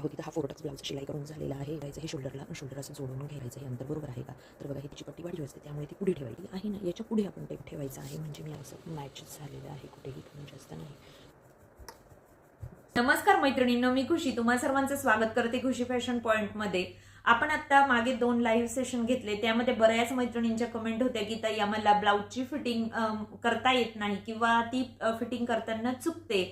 आहोत इथं हा फोरटक्स ब्लाऊज शिलाई करून झालेला आहे घ्यायचं हे शोल्डरला शोल्डर असं जोडून घ्यायचं हे अंतर बरोबर आहे का? तर बघा ही तिची पट्टी वाढली असते त्यामुळे ती पुढे ठेवायची. आहे ना याच्यापुढे आपण टेप ठेवायचं आहे म्हणजे मी असं मॅच झालेलं आहे कुठेही कमी जास्त नाही. नमस्कार मैत्रिणींनो मी खुशी. तुम्हा सर्वांचं स्वागत करते खुशी फॅशन पॉईंटमध्ये आपण आता मागे दोन लाईव्ह सेशन घेतले. त्यामध्ये बऱ्याच मैत्रिणींच्या कमेंट होत्या की ताई आम्हाला ब्लाऊजची फिटिंग करता येत नाही किंवा ती फिटिंग करताना चुकते.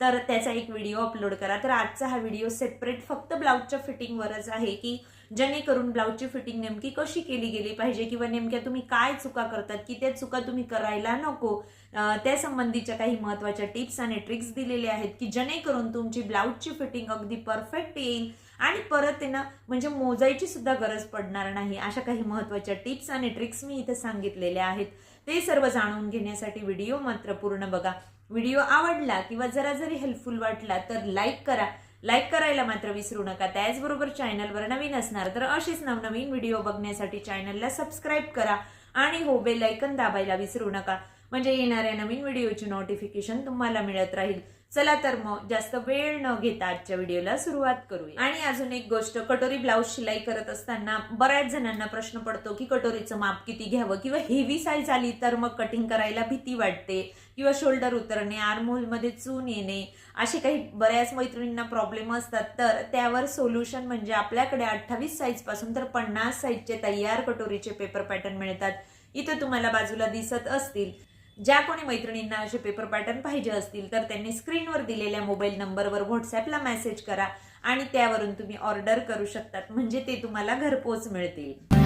तर त्याचा एक व्हिडिओ अपलोड करा. तर आजचा हा व्हिडिओ सेपरेट फक्त ब्लाऊजच्या फिटिंगवरच आहे की जेणेकरून ब्लाऊजची फिटिंग नेमकी कशी केली गेली पाहिजे किंवा नेमक्या तुम्ही काय चुका करतात की त्या चुका तुम्ही करायला नको त्या संबंधीच्या काही महत्त्वाच्या टिप्स आणि ट्रिक्स दिलेल्या आहेत की जेणेकरून तुमची ब्लाऊजची फिटिंग अगदी परफेक्ट येईल आणि परत आहे ना म्हणजे मोजायची सुद्धा गरज पडणार नाही. अशा काही महत्त्वाच्या टिप्स आणि ट्रिक्स मी इथे सांगितलेल्या आहेत. ते सर्व जाणून घेण्यासाठी व्हिडिओ मात्र पूर्ण बघा. व्हिडिओ आवडला किंवा जरा जरी हेल्पफुल वाटला तर लाईक करा. लाईक करायला मात्र विसरू नका. त्याचबरोबर चॅनलवर नवीन असणार तर असेच नवनवीन व्हिडिओ बघण्यासाठी चॅनलला सबस्क्राईब करा आणि हो बेल ऐकन दाबायला विसरू नका. म्हणजे येणाऱ्या नवीन व्हिडिओची नोटिफिकेशन तुम्हाला मिळत राहील. चला तर मग जास्त वेळ न घेता आजच्या व्हिडिओला सुरुवात करूया. आणि अजून एक गोष्ट कटोरी ब्लाऊज शिलाई करत असताना बऱ्याच जणांना प्रश्न पडतो की कटोरीचं माप किती घ्यावं किंवा हेवी साईज आली तर मग कटिंग करायला भीती वाटते किंवा शोल्डर उतरणे आर्महोलमध्ये चून येणे असे काही बऱ्याच मैत्रिणींना प्रॉब्लेम असतात. तर त्यावर सोल्युशन म्हणजे आपल्याकडे अठ्ठावीस साईजपासून तर पन्नास साईजचे तयार कटोरीचे पेपर पॅटर्न मिळतात. इथे तुम्हाला बाजूला दिसत असतील. ज्या कोणी मैत्रिणींना असे पेपर पॅटर्न पाहिजे असतील तर त्यांनी स्क्रीनवर दिलेल्या मोबाईल नंबरवर व्हॉट्सॲपला मेसेज करा आणि त्यावरून तुम्ही ऑर्डर करू शकतात. म्हणजे ते तुम्हाला घरपोच मिळतील.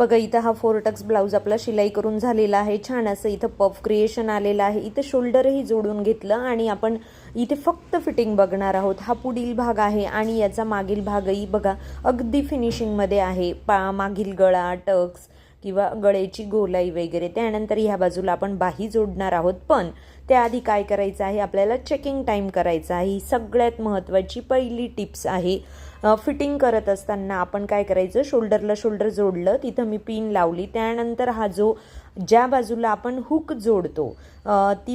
बघा इथं हा फोरटक्स ब्लाऊज आपला शिलाई करून झालेला आहे. छान असं इथं पफ क्रिएशन आलेलं आहे. इथं शोल्डरही जोडून घेतलं आणि आपण इथे फक्त फिटिंग बघणार आहोत. हा पुढील भाग आहे आणि याचा मागील भागही बघा अगदी फिनिशिंगमध्ये आहे. पा मागील गळा टक्स किंवा गळ्याची गोलाई वगैरे. त्यानंतर ह्या बाजूला आपण बाही जोडणार आहोत. पण त्याआधी काय करायचं आहे? आपल्याला चेकिंग टाईम करायचा आहे. ही सगळ्यात महत्त्वाची पहिली टिप्स आहे. फिटिंग करत असताना आपण काय करायचं? शोल्डरला शोल्डर जोडलं तिथं मी पिन लावली. त्यानंतर हा जो ज्या बाजूला आपण हुक जोडतो ती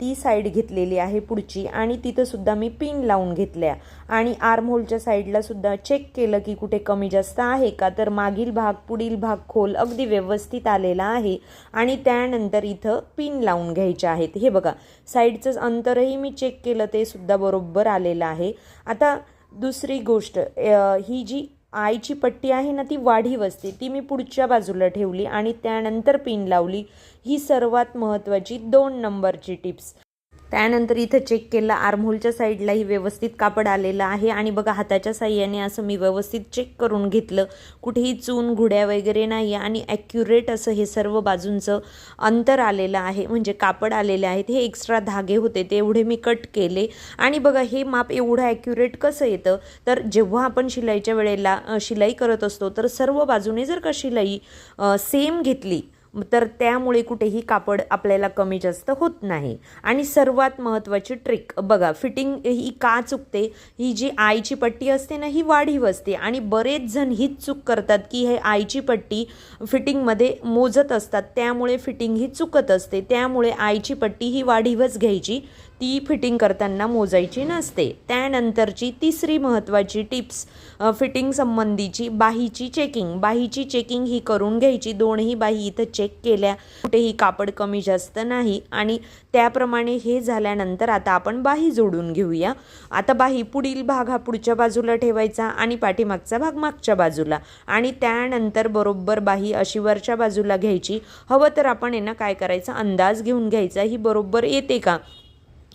ती साईड घेतलेली आहे पुढची आणि तिथंसुद्धा मी पिन लावून घेतल्या. आणि आर्महोलच्या साईडला सुद्धा चेक केलं की कुठे कमी जास्त आहे का? तर मागील भाग पुढील भाग खोल अगदी व्यवस्थित आलेला आहे आणि त्यानंतर इथं पिन लावून घ्यायचे आहेत. हे बघा साईडचं अंतरही मी चेक केलं ते सुद्धा बरोबर आलेलं आहे. आता दुसरी गोष्ट ही जी आईची पट्टी आहे ना ती वाढीव असते ती मी पुढच्या बाजूला ठेवली आणि त्यानंतर पिन लावली ही सर्वात महत्त्वाची दोन नंबरची टिप्स. त्यानंतर इथं चेक केलं आर्महोलच्या साईडलाही व्यवस्थित कापड आलेलं आहे आणि बघा हाताच्या साह्याने असं मी व्यवस्थित चेक करून घेतलं. कुठेही चून घुड्या वगैरे नाही आणि ॲक्युरेट असं हे सर्व बाजूंचं अंतर आलेलं आहे. म्हणजे कापड आलेले आहेत. हे एक्स्ट्रा धागे होते तेवढे मी कट केले. आणि बघा हे माप एवढं ॲक्युरेट कसं येतं? तर जेव्हा आपण शिलाईच्या वेळेला शिलाई करत असतो तर सर्व बाजूने जर का शिलाई सेम घेतली तर त्यामुळे कुठेही कापड आपल्याला कमी जास्त होत नाही. आणि सर्वात महत्त्वाची ट्रिक बघा फिटिंग ही का चुकते? ही जी आईची पट्टी असते ना ही वाढीव असते. आणि बरेच जण हीच चूक करतात की हे आईची पट्टी फिटिंगमध्ये मोजत असतात. त्यामुळे फिटिंग ही चुकत असते. त्यामुळे आईची पट्टी ही वाढीवच घ्यायची. ती फिटिंग करताना मोजायची नसते. त्यानंतरची तिसरी महत्त्वाची टिप्स फिटिंग संबंधीची बाहीची चेकिंग. बाहीची चेकिंग ही करून घ्यायची. दोनही बाही इथं चेक केल्या कुठेही कापड कमी जास्त नाही. आणि त्याप्रमाणे हे झाल्यानंतर आता आपण बाही जोडून घेऊया. आता बाही पुढील भाग हा पुढच्या बाजूला ठेवायचा आणि पाठीमागचा भाग मागच्या बाजूला. आणि त्यानंतर बरोबर बाही अशी वरच्या बाजूला घ्यायची. हवं तर आपण यांना ना काय करायचं? अंदाज घेऊन घ्यायचा. ही बरोबर येते का?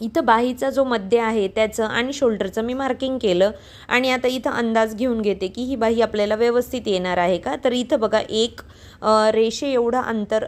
इथं बाहीचा जो मध्य आहे त्याचं आणि शोल्डरचं मी मार्किंग केलं. आणि आता इथं अंदाज घेऊन घेते की ही बाही आपल्याला व्यवस्थित येणार आहे का? तर इथं बघा एक रेषे एवढं अंतर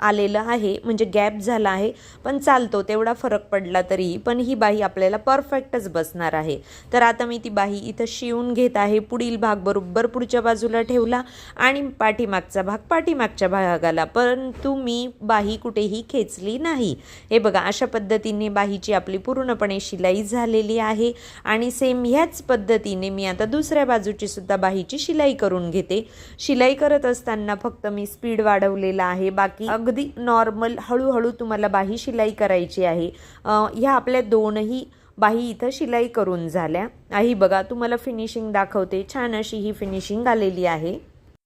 आलेलं आहे. म्हणजे गॅप झाला आहे. पण चालतो तेवढा फरक पडला तरी. पण ही बाही आपल्याला परफेक्टच बसणार आहे. तर आता मी ती बाही इथं शिवून घेत आहे. पुढील भाग बरोबर पुढच्या बाजूला ठेवला आणि पाठीमागचा भाग पाठीमागच्या भागाला. परंतु मी बाही कुठेही खेचली नाही. हे बघा अशा पद्धतीने बाहीची बाहीची आपली पूर्णपणे शिलाई झालेली आहे. आणि सेम ह्याच पद्धतीने मी आता दुसऱ्या बाजूची सुद्धा बाहीची शिलाई करून घेते. शिलाई करत असताना फक्त मी स्पीड वाढवलेला आहे. बाकी अगदी नॉर्मल हळूहळू तुम्हाला बाही शिलाई करायची आहे. ह्या आपल्या दोनही बाही इथं शिलाई करून झाल्या. आई बघा तुम्हाला फिनिशिंग दाखवते. छान अशी ही फिनिशिंग आलेली आहे.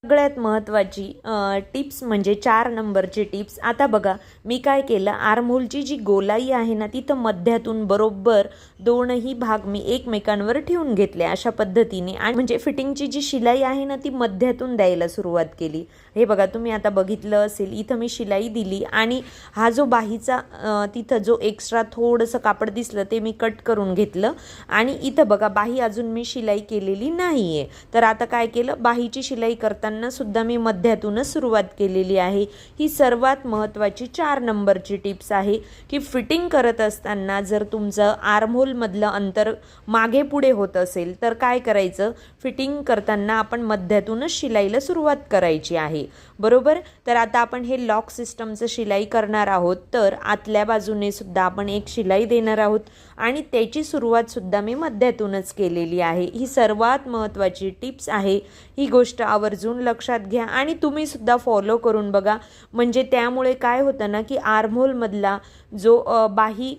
सगळ्यात महत्त्वाची टिप्स म्हणजे चार नंबरची टिप्स. आता बघा मी काय केलं आर्महोलची जी गोलाई आहे ना तिथं मध्यातून बरोबर दोनही भाग मी एकमेकांवर ठेवून घेतले अशा पद्धतीने. आणि म्हणजे फिटिंगची जी शिलाई आहे ना ती मध्यातून द्यायला सुरुवात केली. हे बघा तुम्ही आता बघितलं असेल इथं मी शिलाई दिली आणि हा जो बाहीचा तिथं जो एक्स्ट्रा थोडंसं कापड दिसलं ते मी कट करून घेतलं. आणि इथं बघा बाही अजून मी शिलाई केलेली नाही आहे तर आता काय केलं बाहीची शिलाई करताना सुद्धा मी मध्यातूनच सुरुवात केलेली आहे. ही सर्वात महत्त्वाची चार नंबरची टिप्स आहे की फिटिंग करत असताना जर तुमचं आर्महोलमधलं अंतर मागे पुढे होत असेल तर काय करायचं? फिटिंग करताना आपण मध्यातूनच शिलाईला सुरुवात करायची आहे. बरोबर? तर आता आपण हे लॉक सिस्टमचं शिलाई करणार आहोत. तर आतल्या बाजूने सुद्धा आपण एक शिलाई देणार आहोत. आणि त्याची सुरुवात सुद्धा मी मध्यातूनच केलेली आहे. ही सर्वात महत्त्वाची टिप्स आहे. ही गोष्ट आवर्जून लक्षात घ्या आणि तुम्ही सुद्धा फॉलो करून बघा. म्हणजे त्यामुळे काय होतं ना की आर्मोलमधला जो बाही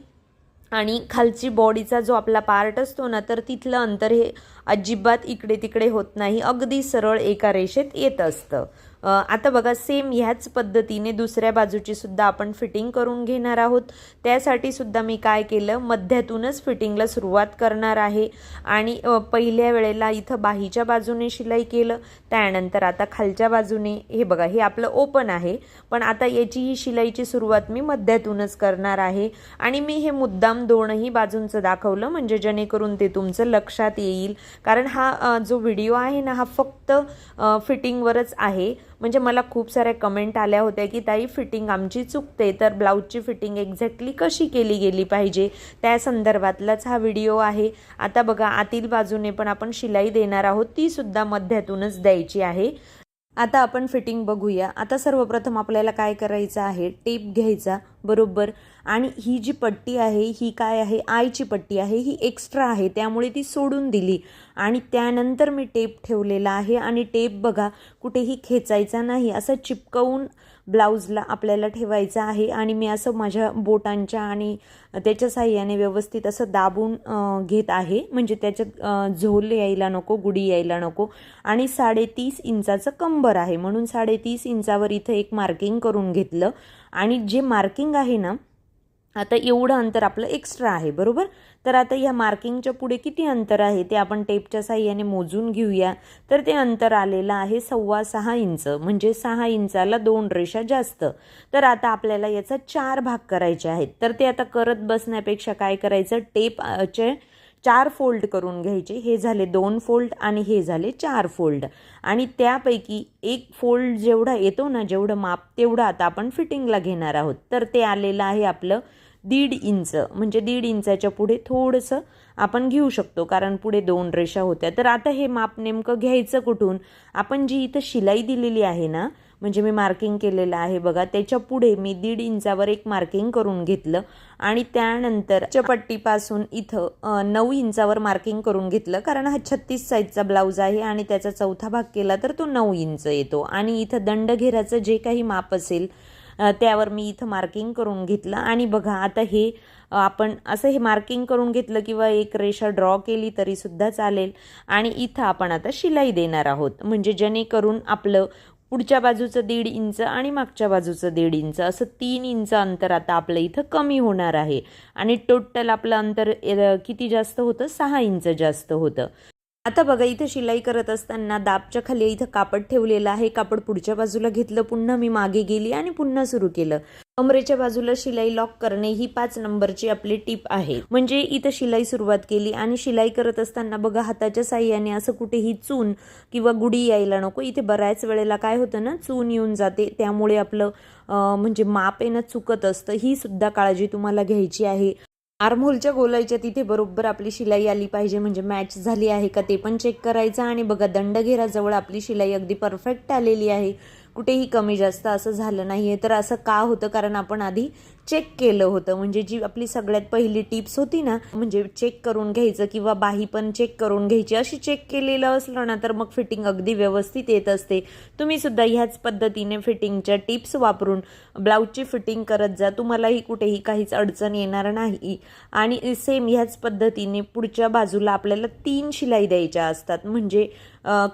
आणि खालची बॉडीचा जो आपला पार्ट असतो ना तर तिथलं अंतर हे अजिबात इकडे तिकडे होत नाही. अगदी सरळ एका रेषेत येत असतं. आता बघा सेम ह्याच पद्धतीने दुसऱ्या बाजूची सुद्धा आपण फिटिंग करून घेणार आहोत. त्यासाठी सुद्धा मी काय केलं मध्यातूनच फिटिंगला सुरुवात करणार आहे. आणि पहिल्या वेळेला इथं बाहीच्या बाजूने शिलाई केलं त्यानंतर आता खालच्या बाजूने हे बघा हे आपलं ओपन आहे. पण आता याची ही शिलाईची सुरुवात मी मध्यातूनच करणार आहे. आणि मी हे मुद्दाम दोनही बाजूंचं दाखवलं म्हणजे जेणेकरून ते तुमचं लक्षात येईल. कारण हा जो व्हिडिओ आहे ना हा फक्त फिटिंगवरच आहे. म्हणजे मला खूप साऱ्या कमेंट आल्या होत्या की ताई फिटिंग आमची चुकते तर ब्लाऊजची फिटिंग एक्झॅक्टली कशी केली गेली पाहिजे? त्या संदर्भातलाच हा व्हिडिओ आहे. आता बघा आतील बाजूने पण आपण शिलाई देणार आहोत तीसुद्धा मध्यातूनच द्यायची आहे. आता आपण फिटिंग बघूया. आता सर्वप्रथम आपल्याला काय करायचं आहे? टेप घ्यायचा बरोबर? आणि ही जी पट्टी आहे ही काय आहे? आयची पट्टी आहे. ही एक्स्ट्रा आहे. त्यामुळे ती सोडून दिली. आणि त्यानंतर मी टेप ठेवलेला आहे. आणि टेप बघा कुठेही खेचायचा नाही. असं चिपकवून ब्लाऊजला आपल्याला ठेवायचं आहे. आणि मी असं माझ्या बोटांच्या आणि त्याच्या साह्याने व्यवस्थित असं दाबून घेत आहे. म्हणजे त्याच्यात झोल यायला नको गुढी यायला नको. आणि साडेतीस इंचाचं कंबर आहे. म्हणून साडेतीस इंचावर इथं एक मार्किंग करून घेतलं. आणि जे मार्किंग आहे ना आता एवढं अंतर आपलं एक्स्ट्रा आहे बरोबर? तर आता ह्या मार्किंगच्या पुढे किती अंतर आहे ते आपण टेपच्या साह्याने मोजून घेऊया. तर ते अंतर आलेलं आहे सव्वा सहा इंच म्हणजे सहा इंचाला दोन रेषा जास्त. तर आता आपल्याला याचा चार भाग करायचे आहेत. तर ते आता करत बसण्यापेक्षा काय करायचं? टेपचे चार फोल्ड करून घ्यायचे. हे झाले दोन फोल्ड आणि हे झाले चार फोल्ड आणि त्यापैकी एक फोल्ड जेवढा येतो ना जेवढं माप तेवढं आता आपण फिटिंगला घेणार आहोत. तर ते आलेलं आहे आपलं दीड इंच म्हणजे दीड इंचाच्या पुढे थोडंसं आपण घेऊ शकतो कारण पुढे दोन रेषा होत्या. तर आता हे माप नेमकं घ्यायचं कुठून? आपण जी इथं शिलाई दिलेली आहे ना म्हणजे मी मार्किंग केलेलं आहे बघा त्याच्या पुढे मी दीड इंचावर एक मार्किंग करून घेतलं आणि त्यानंतर पट्टीपासून इथं नऊ इंचावर मार्किंग करून घेतलं कारण हा छत्तीस साईजचा ब्लाऊज आहे आणि त्याचा चौथा भाग केला तर तो नऊ इंच येतो. आणि इथं दंडघेराचं जे काही माप असेल त्यावर मी इथं मार्किंग करून घेतलं. आणि बघा आता हे आपण असं हे मार्किंग करून घेतलं किंवा एक रेषा ड्रॉ केली तरीसुद्धा चालेल. आणि इथं आपण आता शिलाई देणार आहोत. म्हणजे जेणेकरून आपलं पुढच्या बाजूचं दीड इंच आणि मागच्या बाजूचं दीड इंच असं तीन इंच अंतर आता आपलं इथं कमी होणार आहे. आणि टोटल आपलं अंतर किती जास्त होतं? सहा इंच जास्त होतं. आता बघा इथं शिलाई करत असताना दाबच्या खाली इथं कापड ठेवलेलं आहे. कापड पुढच्या बाजूला घेतलं पुन्हा मी मागे गेली आणि पुन्हा सुरू केलं. कमरेच्या बाजूला शिलाई लॉक करणे ही पाच नंबरची आपली टीप आहे. म्हणजे इथं शिलाई सुरुवात केली आणि शिलाई करत असताना बघा हाताच्या साह्याने असं कुठेही चून किंवा गुढी यायला नको. इथे बऱ्याच वेळेला काय होतं ना चून येऊन जाते. त्यामुळे आपलं म्हणजे माप येणं चुकत असतं. ही सुद्धा काळजी तुम्हाला घ्यायची आहे. आर्महोलच्या गोलाईच्या तिथे बरोबर आपली शिलाई आली पाहिजे म्हणजे मॅच झाली आहे का ते पण चेक करायचं आणि बघा दंडघेराजवळ आपली शिलाई अगदी परफेक्ट आलेली आहे. कुठेही कमी जास्त असं झालं नाही आहे तर असं का होतं? कारण आपण आधी चेक केलं होतं. म्हणजे जी आपली सगळ्यात पहिली टिप्स होती ना म्हणजे चेक करून घ्यायचं किंवा बाही पण चेक करून घ्यायची. अशी चेक केलेलं असलं ना तर मग फिटिंग अगदी व्यवस्थित येत असते. तुम्ही सुद्धा ह्याच पद्धतीने फिटिंगच्या टिप्स वापरून ब्लाऊजची फिटिंग करत जा. तुम्हालाही कुठेही काहीच अडचण येणार नाही. आणि सेम ह्याच पद्धतीने पुढच्या बाजूला आपल्याला तीन शिलाई द्यायच्या असतात. म्हणजे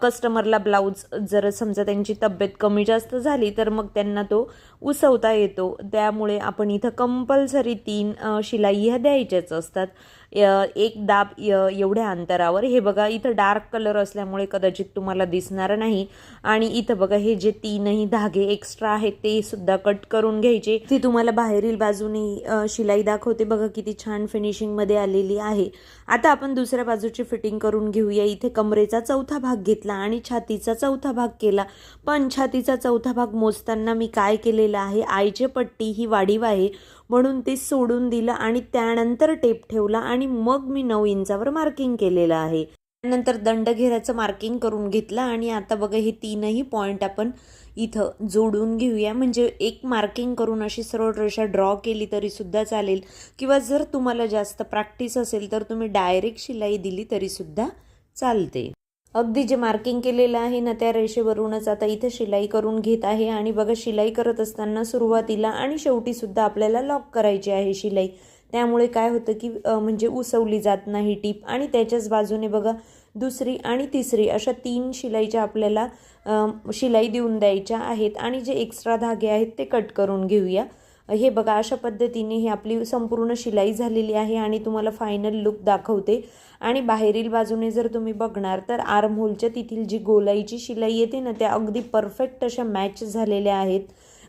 कस्टमरला ब्लाऊज जर समजा त्यांची तब्येत कमी जास्त झाली तर मग त्यांना तो उसवता येतो. त्यामुळे आपण इथं कंपल्सरी तीन शिलाई ह्या द्यायच्याच असतात. एक दाब य- एवढ्या अंतरावर. हे बघा इथं डार्क कलर असल्यामुळे कदाचित तुम्हाला दिसणार नाही. आणि इथं बघा हे जे तीनही धागे एक्स्ट्रा आहेत ते सुद्धा कट करून घ्यायचे. ती तुम्हाला बाहेरील बाजूने शिलाई दाखवते. बघा किती छान फिनिशिंगमध्ये आलेली आहे. आता आपण दुसऱ्या बाजूची फिटिंग करून घेऊया. इथे कमरेचा चौथा भाग घेतला आणि छातीचा चौथा भाग केला. पण छातीचा चौथा भाग मोजताना मी काय केलेलं आहे? आईचे पट्टी ही वाढीव आहे. म्हणून ते सोडून दिलं आणि त्यानंतर टेप ठेवला आणि मग मी नऊ इंचावर मार्किंग केलेलं आहे. त्यानंतर दंडघेराचं मार्किंग करून घेतलं आणि आता बघा हे तीनही पॉईंट आपण इथं जोडून घेऊया. म्हणजे एक मार्किंग करून अशी सरळ रेषा ड्रॉ केली तरीसुद्धा चालेल. किंवा जर तुम्हाला जास्त प्रॅक्टिस असेल तर तुम्ही डायरेक्ट शिलाई दिली तरीसुद्धा चालते. अगदी जे मार्किंग केलेलं आहे ना त्या रेषेवरूनच आता इथं शिलाई करून घेत आहे. आणि बघा शिलाई करत असताना सुरुवातीला आणि शेवटीसुद्धा आपल्याला लॉक करायची आहे शिलाई. त्यामुळे काय होतं की म्हणजे उसवली जात नाही टीप. आणि त्याच्याच बाजूने बघा दुसरी आणि तिसरी अशा तीन शिलाईच्या आपल्याला शिलाई देऊन द्यायच्या आहेत. आणि जे एक्स्ट्रा धागे आहेत ते कट करून घेऊया. हे बघा अशा पद्धतीने ही आपली संपूर्ण शिलाई झालेली आहे आणि तुम्हाला फायनल लुक दाखवते. आणि बाहेरील बाजूने जर तुम्ही बघणार तर आर्महोलच्या तिथील जी गोलाईची शिलाई येते ना त्या अगदी परफेक्ट अशा मॅच झालेल्या आहेत.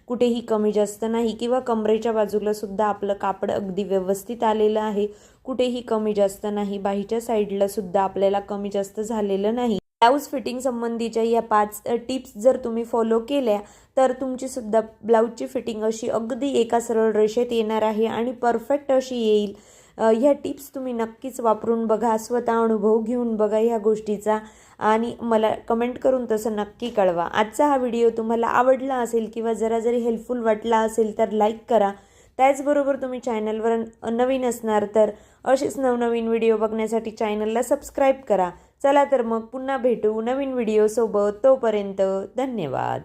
कुठेही कमी जास्त नाही किंवा कमरेच्या बाजूला सुद्धा आपलं कापड अगदी व्यवस्थित आलेलं आहे. कुठेही कमी जास्त नाही बाहीच्या साईडला सुद्धा आपल्याला कमी जास्त झालेलं नाही. ब्लाऊज फिटिंग संबंधीच्या या पाच टिप्स जर तुम्ही फॉलो केल्या तर तुमची सुद्धा ब्लाऊजची फिटिंग अशी अगदी एका सरळ रेषेत येणार आहे आणि परफेक्ट अशी येईल. ह्या टिप्स तुम्ही नक्कीच वापरून बघा स्वतः अनुभव घेऊन बघा ह्या गोष्टीचा आणि मला कमेंट करून तसं नक्की कळवा. आजचा हा व्हिडिओ तुम्हाला आवडला असेल किंवा जरा जरी हेल्पफुल वाटला असेल तर लाईक करा. त्याचबरोबर तुम्ही चॅनलवर नवीन असणार तर असेच नवनवीन व्हिडिओ बघण्यासाठी चॅनलला सबस्क्राईब करा. चला तर मग पुन्हा भेटू नवीन व्हिडिओसोबत तोपर्यंत धन्यवाद.